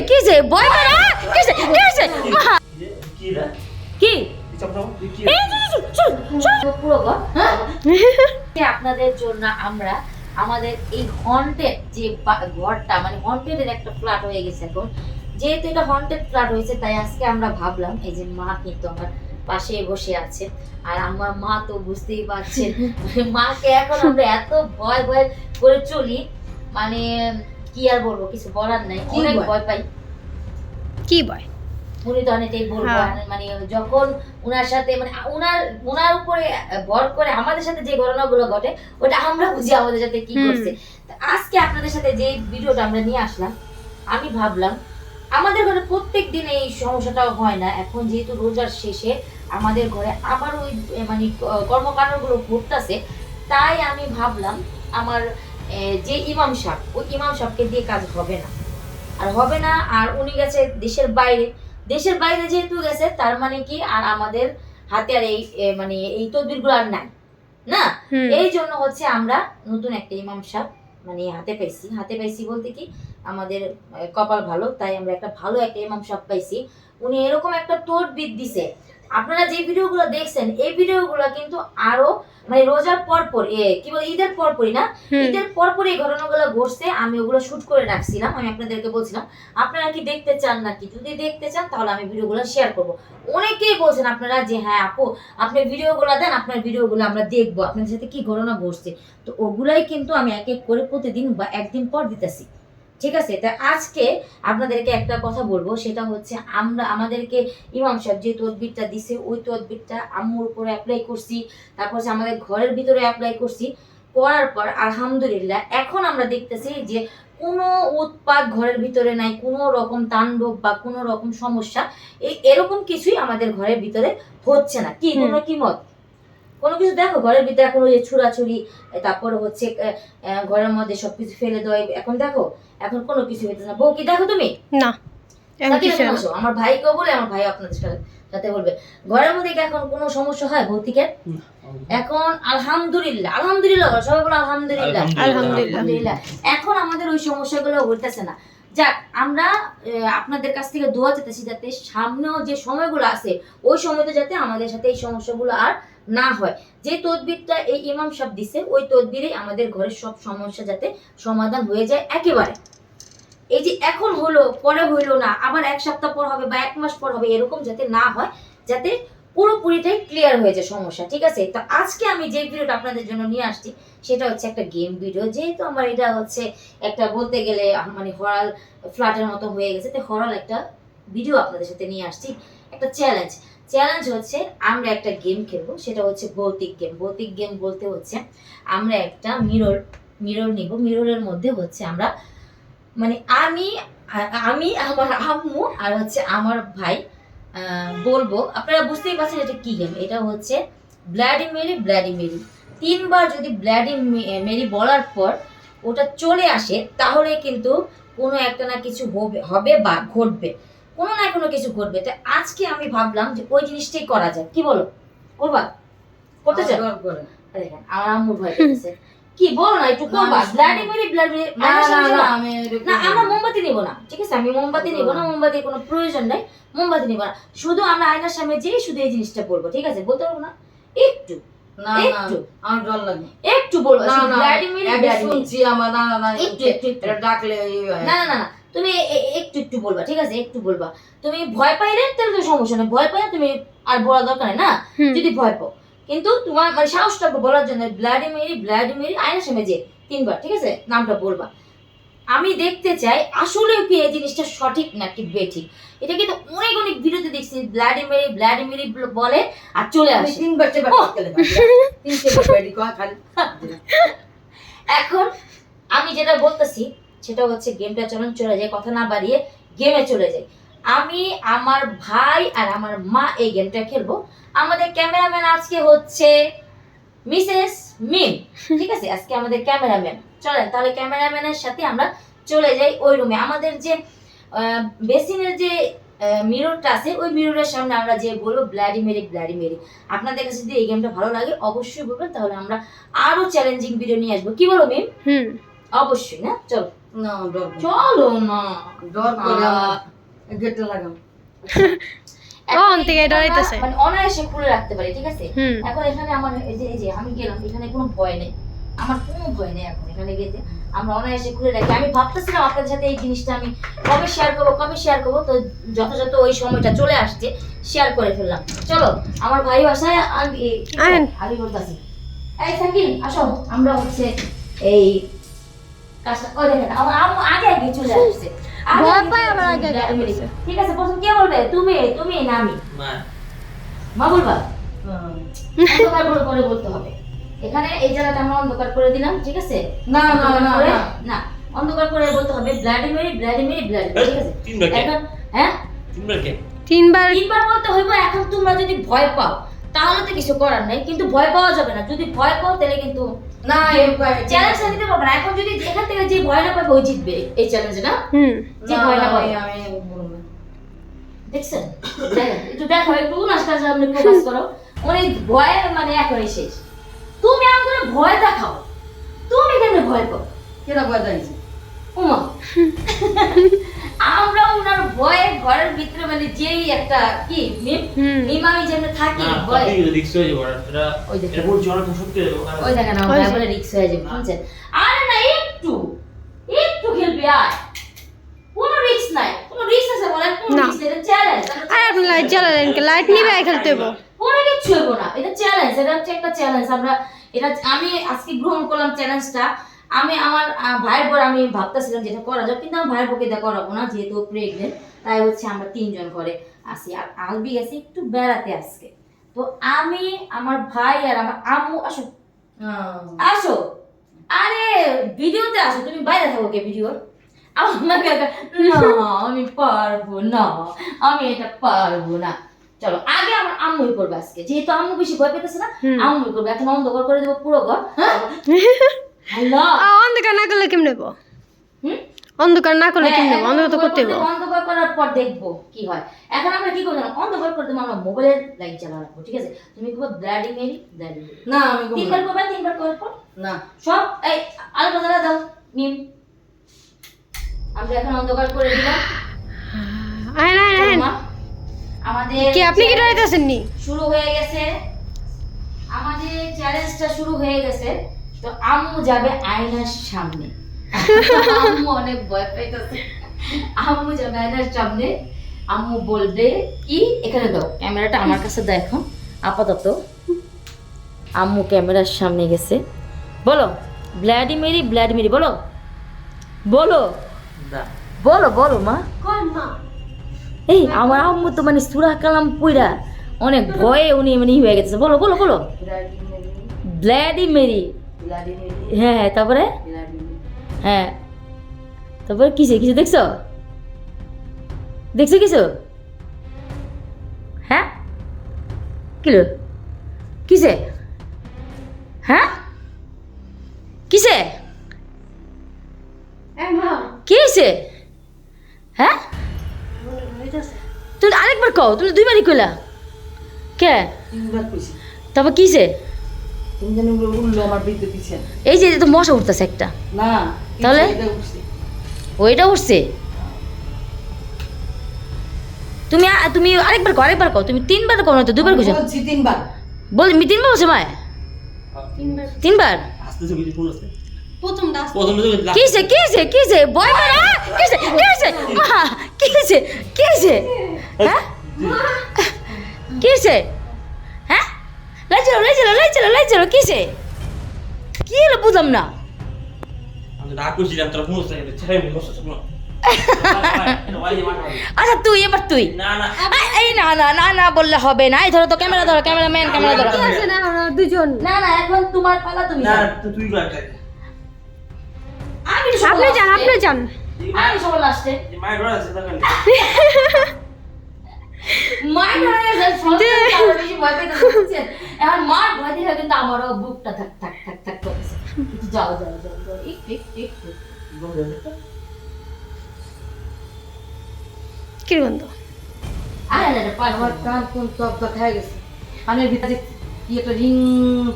কি যে? কি যে? কি মা কি? রে কি? আপনাদের জন্য আমরা আমাদের এই হন্টেড যে ঘরটা মানে হন্টেড এর একটা ফ্ল্যাট হয়ে গেছে এখন। যেহেতু এটা হন্টেড ফ্ল্যাট হয়েছে তাই আজকে আমরা ভাবলাম এই যে মা কিন্তু আমার পাশে বসে আছে। আর আমার মা তো বুঝতেই পারছেন মাকে এখন আমরা এত ভয় ভয় করে চলি। মানে কি আর বলব? কিছু বলার নাই। অনেক ভয়? ভয় পাই। কি বয়? উনি তো অনেকটাই বলব হ্যাঁ। মানে যখন উনার সাথে মানে উনার উনার উপরে ভর করে আমাদের সাথে যে ঘটনাগুলো ঘটে ওটা আমরা বুঝি আমাদের সাথে কি করছে আজকে আপনাদের সাথে যে ভিডিওটা আমরা নিয়ে আসলাম আমি ভাবলাম আমাদের ঘরে প্রত্যেক দিন এই সমস্যাটা হয় না। এখন যেহেতু রোজার শেষে আমাদের ঘরে আবার ওই মানে কর্মকাণ্ডগুলো ঘটতেছে তাই আমি ভাবলাম আমার যে ইমাম সাহেব ওই ইমাম সাহেবকে দিয়ে কাজ হবে না। আর হবে না আর উনি গেছে দেশের বাইরে। দেশের বাইরে যেহেতু গেছে তার মানে কি আর আমাদের হাতে আর এই মানে এই তদবিরগুলো আর নাই না? এই জন্য হচ্ছে আমরা নতুন একটা ইমাম সাহেব মানে হাতে পাইছি। হাতে পাইছি বলতে কি আমাদের কপাল ভালো তাই আমরা একটা ভালো একটা ইমাম সাহেব পাইছি। উনি এরকম একটা তদবির দিছে আপনারা যে ভিডিওগুলো দেখছেন এই ভিডিওগুলো কিন্তু আরও মানে রোজার পর পর এ, কি বলে ঈদের পর পরই না ঈদের পর পর এই ঘটনাগুলো ঘটছে আমি ওগুলো শুট করে রাখছিলাম আমি আপনাদেরকে বলছিলাম আপনারা কি দেখতে চান নাকি? যদি দেখতে চান তাহলে আমি ভিডিওগুলো শেয়ার করব। অনেকেই বলছেন আপনারা যে হ্যাঁ আপু আপনি ভিডিওগুলো দেন আপনার ভিডিওগুলো আমরা দেখব আপনাদের সাথে কি ঘটনা ঘটছে? তো ওগুলাই কিন্তু আমি এক এক করে প্রতিদিন বা একদিন পর দিতেছি। ঠিক আছে? তা আজকে আপনাদেরকে একটা কথা বলব সেটা হচ্ছে আমরা আমাদেরকে ইমাম সাহেব যে তদবিরটা দিছে ওই তদবিরটা আম্মুর উপরে অ্যাপ্লাই করছি তারপর হচ্ছে আমাদের ঘরের ভিতরে অ্যাপ্লাই করছি করার পর আলহামদুলিল্লাহ এখন আমরা দেখতেছি যে কোনো উৎপাদ ঘরের ভিতরে নাই কোনো রকম তাণ্ডব বা কোনো রকম সমস্যা এই এরকম কিছুই আমাদের ঘরের ভিতরে হচ্ছে না। কি তোমরা কি মত? কোনো কিছু দেখো ঘরের ভিতরে এখন ওই যে ছুড়াছুড়ি তারপরে হচ্ছে ঘরের মধ্যে সবকিছু ফেলে দেওয়া এখন দেখো এখন কোনো কিছু হইতেছে না। বউ কি দেখো তুমি? না। আমার বলে আমার ভাই আপনাদের সাথে- সাথে বলবে। ঘরের মধ্যে কি এখন কোনো সমস্যা হয় ভৌতিকের? এখন আলহামদুলিল্লাহ আলহামদুলিল্লাহ সবাই বলো আলহামদুলিল্লাহ। আলহামদুলিল্লাহ। আলহামদুলিল্লাহ। এখন আমাদের ওই সমস্যাগুলো হইতেছে না। যাক, আমরা আপনাদের কাছ থেকে দোয়া চেতেছি যাতে সামনেও যে সময়গুলো আছে, ওই সময়তে যাতে আমাদের সাথে এই সমস্যাগুলো আর না হয়। যে তদবিরটা এই ইমাম সাহেব দিছে, ওই তদবিরে আমাদের ঘরের সব সমস্যা যাতে সমাধান হয়ে যায় একেবারে। এই যে এখন হলো, পরে হইল না, আবার এক সপ্তাহ পর হবে বা এক মাস পর হবে, এরকম যাতে না হয়, যাতে পুরোপুরিটাই ক্লিয়ার হয়ে যায় সমস্যা, ঠিক আছে? তো আজকে আমি যে ভিডিওটা আপনাদের জন্য নিয়ে আসছি সেটা হচ্ছে একটা গেম ভিডিও যেহেতু আমার এটা হচ্ছে একটা বলতে গেলে মানে হরাল ফ্ল্যাটের মতো হয়ে গেছে, তো হরাল একটা ভিডিও আপনাদের সাথে নিয়ে আসছি। একটা চ্যালেঞ্জ চ্যালেঞ্জ হচ্ছে আমরা একটা গেম খেলব, সেটা হচ্ছে ভৌতিক গেম ভৌতিক গেম বলতে হচ্ছে আমরা একটা মিরর মিরর নিব। মিররের মধ্যে হচ্ছে আমরা মানে আমি আমি, আমার আম্মু আর হচ্ছে আমার ভাই বলব, আপনারা বুঝতেই পারছেন এটা কি গেম এটা হচ্ছে ব্ল্যাডি মেরি ব্ল্যাডি মেরি তিনবার যদি ব্ল্যাডি মেরি বলার পর ওটা চলে আসে তাহলে কিন্তু কোনো একটা না কিছু হবে হবে বা ঘটবে। কোনো না কোনো কিছু ঘটবে। তো আজকে আমি ভাবলাম যে ওই জিনিসটাই করা যায় কি বলো? করবা করতে চাও? দেখেন আমার আম্মু ভয় পেয়েছে কি বলো না একটু করবা? ব্ল্যাডি মেরি না আমরা মোমবাতি নিব না ঠিক আছে? আমি মোমবাতি নিব না মোমবাতির কোনো প্রয়োজন নাই। মোমবাতি নিব না। শুধু আমরা আয়নার সামনে যেই শুধু এই জিনিসটা বলব ঠিক আছে? বলতে পারব না? একটু। একটু। আমার ডর লাগে। একটু বলব না না ব্লাডি মেরি একবার ব্লাডি মেরি। শুনছি আমার না না না একটু, একটু, একটু। এটা ডাকলে না না না না তুমি একটু একটু বলবা ঠিক আছে? একটু বলবা। তুমি ভয় পাইলে তাহলে তো সমস্যা নেই। ভয় পাইলে তুমি আর বলা দরকার নেই না। যদি ভয় পাও। কিন্তু তোমার মানে সাহসটা বলার জন্য ব্লাডি মেরি ব্লাডি মেরি আয়নার সামনে যে তিনবার ঠিক আছে? নামটা বলবা। আমি দেখতে চাই আসলে কি এই জিনিসটা সঠিক নাকি বেঠিক। এটা কিন্তু অনেক অনেক ভিডিওতে দেখছি ব্লাডি মেরি ব্লাডি মেরি বলে আর চলে আসে। তিন খালি। এখন আমি যেটা বলতেছি সেটা হচ্ছে গেমটা চলন চলে যায় কথা না বাড়িয়ে গেমে চলে যায় আমি আমার ভাই আর আমার মা এই গেমটা খেলব। আমাদের ক্যামেরাম্যান আজকে হচ্ছে মিসেস মিম। ঠিক আছে? আজকে আমাদের ক্যামেরাম্যান। চলেন তাহলে ক্যামেরাম্যানের সাথে আমরা চলে যাই ওই রুমে আমাদের যে বেসিনের যে মিররটা আছে ওই মিররের সামনে আমরা যে বলব ব্ল্যাডি মেরি ব্ল্যাডি মেরি। আপনাদের কাছে যদি এই গেমটা ভালো লাগে অবশ্যই বলবেন। তাহলে আমরা আরও চ্যালেঞ্জিং ভিডিও নিয়ে আসব। কি বলো মিম? হুম। অবশ্যই না? চলো। না চলো না। ডর করে গেটটা লাগাম অন থেকে ডরাইতেছে। মানে অনায়াসে খুলে রাখতে পারি ঠিক আছে? এখন এখানে আমার এই যে এই যে আমি গেলাম এখানে কোনো ভয় নেই। আমার কোনো ভয় নেই এখন এখানে গেতে। আমরা অনায়াসে খুলে রাখি। আমি ভাবতেছিলাম আপনাদের সাথে এই জিনিসটা আমি কবে শেয়ার করব কবে শেয়ার করব তো যথাযথ ওই সময়টা চলে আসছে শেয়ার করে ফেললাম। চলো আমার ভাই বাসায় আমি। আমি বলতেছি। এই সাকিন আসো। আমরা হচ্ছে এই কাজটা ও দেখেন আমার আগে আগে চলে আসছে। ভয় পায় আবার আগে আগে আসছে। আসছে। ঠিক আছে প্রথম কে বলবে? তুমি তুমি না আমি। মা। মা বলবা? হ্যাঁ। অন্ধকার করে করে বলতে হবে। এখানে এই জায়গাটা আমরা অন্ধকার করে দিলাম ঠিক আছে? না, না, না, না। না অন্ধকার করে বলতে হবে Bloody Mary Bloody Mary Bloody ঠিক আছে? তিনবার এখন হ্যাঁ? তিনবার কে? তিনবার তিনবার বলতে হইব এখন তোমরা যদি ভয় পাও তাহলে তো কিছু করার নাই কিন্তু ভয় পাওয়া যাবে না। যদি ভয় পাও তাহলে কিন্তু না এরকম চ্যালেঞ্জটা নিতে পারবে না। এখন যদি এখান থেকে যে ভয় না পাবে ওই জিতবে এই চ্যালেঞ্জে না? হুম। যে ভয় না না, পাবে আমি। দেখছেন? একটু দেখো একটু নাচটা সামনে ফোকাস করো। অনেক ভয় মানে শেষ। তুমি আমাকে ভয় দেখাও। তুমি কেন ভয় পাও? কেন ভয় দেখাইছে? উমা। আমরা ওনার ভয়ে ঘরের ভিতরে মানে যেই একটা কি। মিমামি থাকি ভয়। রিক্স হয়ে যাবে ওরা। এটা ওই সত্যি দেখেন আমার। বলে রিক্স হয়ে যাবে আরে না একটু একটু খেলবি আর কোনো রিক্স নাই কোনো রিক্স আছে বলেন কোনো রিক্স এটা চ্যালেঞ্জ আর আপনি লাইট জ্বালালেন কে? লাইট নিবে খেলতে হইব। কোনো কিচ্ছু হইব না এটা চ্যালেঞ্জ এটা হচ্ছে একটা চ্যালেঞ্জ আমরা এটা আমি আজকে গ্রহণ করলাম চ্যালেঞ্জটা আমি আমার ভাইয়ের পর আমি ভাবতেছিলাম যেটা করা যায় কিন্তু আমার ভাইয়ের পক্ষে এটা করাবো না যেহেতু প্রেগনেন্ট তাই হচ্ছে আমরা তিনজন করে আসি আর আলবি গেছি একটু বেড়াতে আজকে। তো আমি আমার ভাই আর আমার আম্মু আসো। হ্যাঁ। আসো। আরে ভিডিওতে আসো তুমি বাইরে থাকো কে ভিডিও? আমাকে না আমি পারব না আমি এটা পারব না। চলো আগে আমার আম্মুই করবে আজকে। যেহেতু আম্মু বেশি ভয় পেতেছে না আম্মুই করবে। এখন অন্ধকার করে দেবো পুরো ঘর হ্যালো? অন্ধকার না করলে কেমনে নেব অন্ধকার না করলে কেমনে হ্যাঁ, নেব অন্ধকার তো করতে হইব। অন্ধকার করার পর দেখব কি হয়। এখন আমরা কি করব? অন্ধকার করে দেবো আমরা মোবাইলের লাইট জ্বালা রাখব ঠিক আছে? তুমি করব ব্লাডি মেরি ব্লাডি না আমি করব তিনবার করবে তিনবার করার পর? না। সব এই আলো জ্বালা দাও নিম আমরা এখন অন্ধকার করে দিলাম। চলো আয়েন মা, আমাদের কি আপনি কি ডরাইতেছেন নি? শুরু হয়ে গেছে। আমাদের চ্যালেঞ্জটা শুরু হয়ে গেছে। তো আম্মু যাবে আয়নার সামনে। আম্মু অনেক ভয় পাইতেছে। আম্মু যাবে আয়নার সামনে। আম্মু বলবে কি এখানে দাও। ক্যামেরাটা আমার কাছে দাও এখন আপাতত আম্মু ক্যামেরার সামনে গেছে। বলো ব্ল্যাডিমেরি ব্ল্যাডিমেরি বলো। বলো। বলো বলো মা। এই আমার আম্মু তো মানে সুরা কালাম পুইরা। অনেক ভয়ে উনি মানে হয়ে গেছে। বলো বলো বলো। মেরি, ব্ল্যাডি মেরি, হ্যাঁ হ্যাঁ তারপরে? হ্যাঁ। তারপরে কিসে কিছু দেখছ? দেখছ কিছু? হ্যাঁ? কিলো? কিসে? হ্যাঁ? কিসে? কি হয়েছে হ্যাঁ? তুমি আরেকবার কও তুমি দুইবারই কইলা। কে? তারপর কিসে? এই যে তো মশা উঠতেছে একটা। না, তাহলে? ওইটা উঠছে তুমি তুমি আরেকবার কও আরেকবার কও তুমি তিনবার কও না তো দুবার কইছো। বলছি তিনবার। বল তুমি তিনবার বলছো মায়? তিনবার। আসতেছে কিছু কোন আছে প্রথমটা প্রথমে তো লাস্ট- কিসে কিসে কিসে বয় মারা কিসে কিসে মা কিসে কিসে হ্যাঁ? কিসে হ্যাঁ লাই চলো লাই চলো লাই চলো লাই চলো কিসে কি হলো বুঝলাম না। আচ্ছা তুই এবার তুই। না না। এই না না না না বললে হবে না। এই ধরো তো ক্যামেরা ধরো ক্যামেরাম্যান ক্যামেরা ধরো। না দুজন না না এখন তোমার পালা তুমি। না তুই আপনি যান আপনি যান। আমি সবার লাস্টে মায়ের আছে তখন মার এখন মার ভয় দেখে কিন্তু আমারও বুকটা থাক থাক থাক থাক করতেছে যাও যাও যাও একটু কি বন্ধ আরে না আমার কান কোন তপ্ত খেয়ে গেছে। কানের ভিতরে কি একটা রিং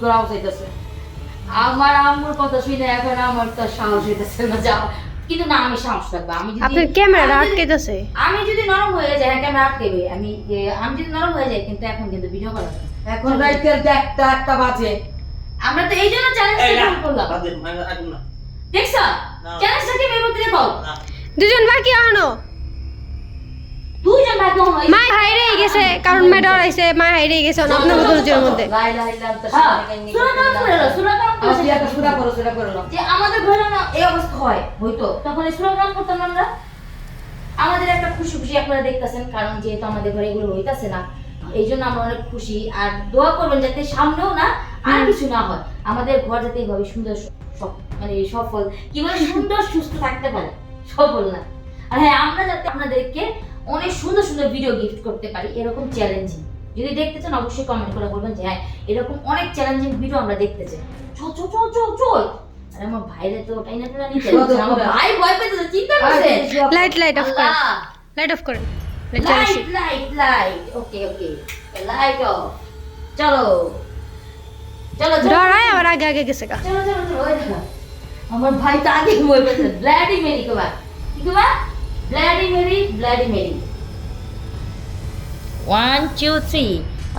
করে আওয়াজ হইতেছে। আমার আম্মুর কথা শুনে এখন আমার তো সাহস হইতেছে না যাও কিন্তু না আমি সাহস রাখব। আমি যদি আপনার ক্যামেরাটা আমি যদি- আটকেতেছে আমি যদি নরম হয়ে যাই হ্যাঁ ক্যামেরা আটকেবে আমি আমি যদি নরম হয়ে যাই কিন্তু এখন কিন্তু ভিডিও করা এখন রাইতের একটা একটা বাজে। আমরা তো এই জন্য চ্যালেঞ্জ করলাম। দেখছ? চ্যালেঞ্জটা কি মেয়ে দুজন বাকি আনো মা হাইরে গেছে কারণ মা ডরাইছে মা হাইরে গেছে আপনার মধ্যে। সুরা কাম করে সুরা কাম করে। সুরা করো সুরা করো। যে এই অবস্থা হয়, হয়তো। তখন সুরা করতাম আমরা। আমাদের একটা খুশি খুশি আপনারা দেখতেছেন, কারণ যেহেতু আমাদের ঘরে এগুলো হইতাছে না এই জন্য আমরা অনেক খুশি। আর দোয়া করবেন যাতে সামনেও না আর কিছু না হয়। আমাদের ঘর যাতে এইভাবে সুন্দর মানে সফল, কি বলে, সুন্দর, সুস্থ থাকতে পারে। সফল না। আর হ্যাঁ আমরা যাতে আপনাদেরকে অনেক সুন্দর সুন্দর ভিডিও গিফট করতে পারি, এরকম চ্যালেঞ্জিং যদি দেখতে চান, অবশ্যই কমেন্ট করে বলবেন যে হ্যাঁ এরকম অনেক চ্যালেঞ্জিং ভিডিও আমরা দেখতে চাই। চল চল চল চল আরে আমার ভাইরে তো ওটাই না টেনে নিতে চল, চল, আমার ভাই ভয় পেতে চিন্তা করছে? লাইট লাইট অফ করেন লাইট অফ করেন light light light light okay okay light off চলো। চলো চলো ডরাই আবার আগে আগে গেছে গা। চলো চলো চলো ওই দেখো। আমার ভাই তো আগে বই পেতে ব্ল্যাডি মেরি কবা কি কবা Bloody Mary Bloody Mary one two three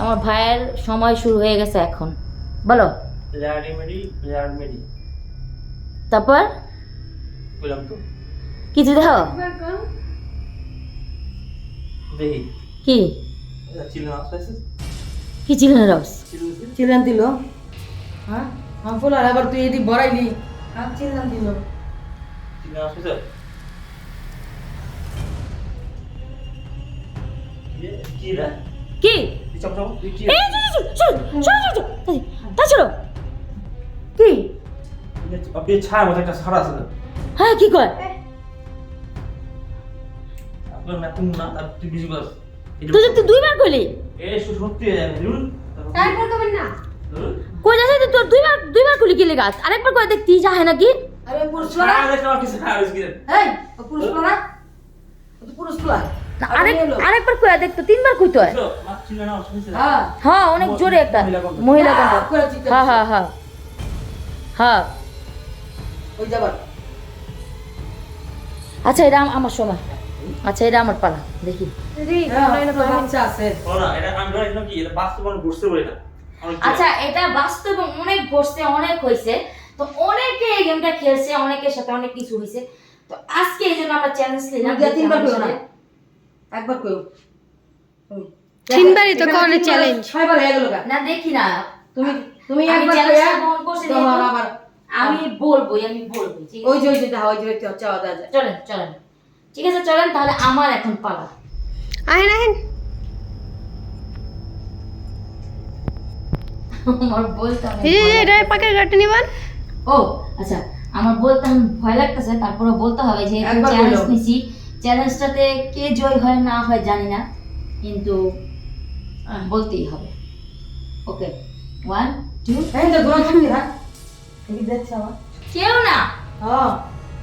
আমার ভাইয়ের সময় শুরু হয়ে গেছে এখন। বলো। Bloody Mary, Bloody Mary। তারপর? কিছু দেখো কি? এটা কি ছিল না রস ছিল না? চিল্লান দিল। হ্যাঁ? আম ফুলার আবার তুই এদি ভরাইলি হ্যাঁ চিল্লান দিল? কি কি? আপনি ছায়ার মতো একটা সারা আছে না? হ্যাঁ কি কয়? আপনার নাকুম না, আর তুই করিস। এটা- তুই তুই দুইবার কইলি। সু- সত্যি হয়ে যাবে, ধুর। তারপর কবেন না। কই যাচ্ছে তুই তোর দুইবার দুইবার কইলি কি লেগাস আরেকবার কই দেখতি যাহে নাকি? আরে পুরুষ ছায়া দেখলে কিছু হয়েছে কি? এই ও পুরুষ ফুলা না ও তো পুরুষ ফুলা আরেক আরেকবার কই দেখতো তিনবার কইতো হয়। না? হ্যাঁ। হ্যাঁ অনেক জোরে একটা মহিলা কণ্ঠ। মহিলা কণ্ঠ। হ্যাঁ, হ্যাঁ হ্যাঁ হ্যাঁ। হ্যাঁ। ওই যাবার আচ্ছা এটা আমার সময়। আচ্ছা এটা আমার পালা দেখি। না, এটা আমি বলছিলাম কি, এটা বাস্তবে। অনেক জোরে। আচ্ছা এটা বাস্তবে অনেক ঘটছে অনেক হয়েছে। তো অনেকে এই গেমটা খেলছে অনেকের সাথে অনেক কিছু হয়েছে। তো আজকে এই জন্য আমরা চ্যালেঞ্জ নিলাম যে তিনবার না? একবার কইও তুমি। তিনবারই তো কোনো challenge। ছয়বার হয়ে গেল না দেখি না। তুমি তুমি একবার গ্রহণ করছি আবার আমি বলবোই আমি বলব ঠিক ওই আছে যে ওই যে ওই যে ওই চাওয়া দেওয়া চলেন চলেন। ঠিক আছে চলেন তাহলে আমার এখন পালা। আহেন আহেন। আমার এটা নিবান। ও আচ্ছা আমার বলতে এখন ভয় লাগতেছে তারপরে বলতে হবে যে চ্যালেঞ্জ। নিছি। চ্যালেঞ্জটাতে কে জয় হয় না হয় জানি না কিন্তু বলতেই হবে। ওকে ওয়ান টু এই যে ঘোরা তুমি হ্যাঁ এই দেখছ আমার কেউ না হ্যাঁ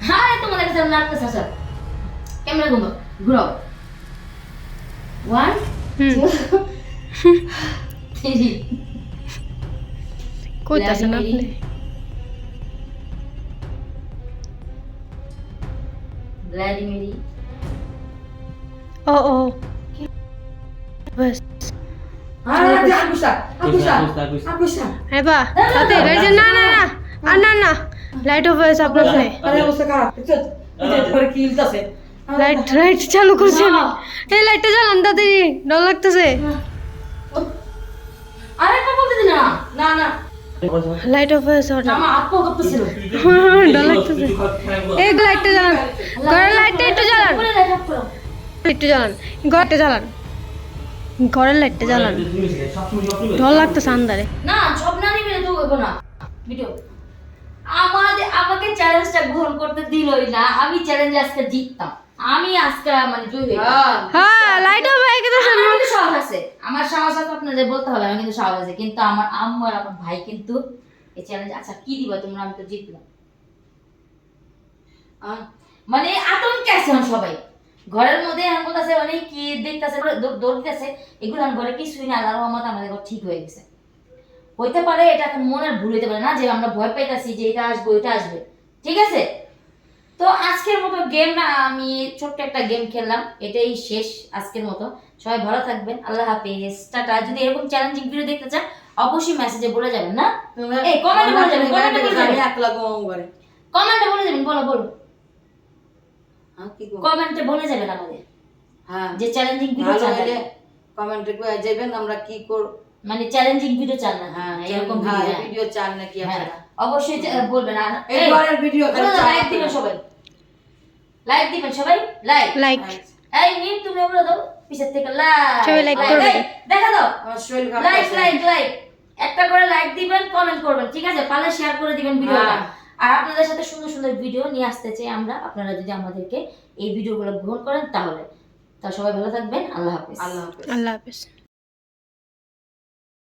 হ্যাঁ তোমাদের কাছে লাগতেছে আচ্ছা ক্যামেরা ঘুরো ঘুরাও ওয়ান হুম টু থ্রি কইতাছেন Bloody আপনি ভ্লাদিমিরি ও ও বাস হ্যাঁ আকুশা আকুশা আকুশা, আকুশা। আকুশা এবা তাতে লাইট না না না আর না না। লাইট অফ হয়েছে আপনার ফোনে আরে অবস্থা খারাপ। দেখছ এই যে পরে কি ইলতাছে লাইট লাইট চালু করছি। আমি এই লাইটটা জ্বালান তাড়াতাড়ি ডর লাগতেছে। না না না। লাইট অফ হয়েছে ডর লাগতেছে। এই লাইটটা জ্বালান। ঘরের লাইটটা একটু জ্বালান। একটু জ্বালান। ঘরটা জ্বালান। ঘরের লাইটটা জ্বালান। ডর লাগতেছে আন্দারে না সব না নিবি তো না ভিডিও আমাদের আমাকে চ্যালেঞ্জটা গ্রহণ করতে দিলই না। আমি চ্যালেঞ্জে আজকে জিততাম। আমি আজকে মানে জয় হ্যাঁ হ্যাঁ লাইট অফ হয়ে গেছে আমার কিন্তু সাহস আছে। আমার সাহস আছে আপনাদের বলতে হবে আমার কিন্তু সাহস আছে। কিন্তু আমার আম্মু আর আমার ভাই কিন্তু এই চ্যালেঞ্জ আচ্ছা কি দিবা তোমরা? আমি তো জিতলাম। মানে আতঙ্কে আছে এখন সবাই। ঘরের মধ্যে এখন বলতেছে মানে কি দেখতেছে দৌড় দিতেছে। এগুলো ঘরে কিছুই না আল্লাহর রহমত আমাদের ঘর ঠিক হয়ে গেছে। হইতে পারে এটা এখন মনের ভুল হইতে পারে না যে আমরা ভয় পাইতাছি যে এটা আসবে ওইটা আসবে। ঠিক আছে? তো আজকের মতো গেম না আমি ছোট্ট একটা গেম খেললাম এটাই শেষ আজকের মতো। সবাই ভালো থাকবেন আল্লাহ হাফেজ টাটা। যদি এরকম চ্যালেঞ্জিং ভিডিও দেখতে চান অবশ্যই মেসেজে বলে যাবেন না? এই, এ বলে যাবেন, এ বলে যাবেন। একলা ঘুমাবো ঘরে। কমেন্টে বলে যাবেন বলো বলো? কমেন্টে বলে যাবেন আমাদের। হ্যাঁ। যে চ্যালেঞ্জিং ভিডিও চান হলে কমেন্টে করে যাবেন আমরা কি করব মানে চ্যালেঞ্জিং ভিডিও চান না। হ্যাঁ এরকম হ্যাঁ, ভিডিও ভিডিও চান নাকি হ্যাঁ, আপনারা? অবশ্যই বলবেন আর এই ভিডিও লাইক দিবেন সবাই। লাইক দিবেন সবাই? লাইক লাইক এই নিন তুমি বলে দাও পিছের থেকে লাইক সবাই like করবেন। দেখা দাও। লাইক লাইক লাইক একটা করে লাইক দিবেন কমেন্ট করবেন ঠিক আছে? পারলে শেয়ার করে দিবেন ভিডিওটা হ্যাঁ। আর আপনাদের সাথে সুন্দর সুন্দর ভিডিও নিয়ে আসতে চাই আমরা। আপনারা যদি আমাদেরকে এই ভিডিওগুলো গ্রহণ করেন তাহলে। তা সবাই ভালো থাকবেন। আল্লাহ হাফেজ। আল্লাহ হাফেজ। আল্লাহ হাফেজ।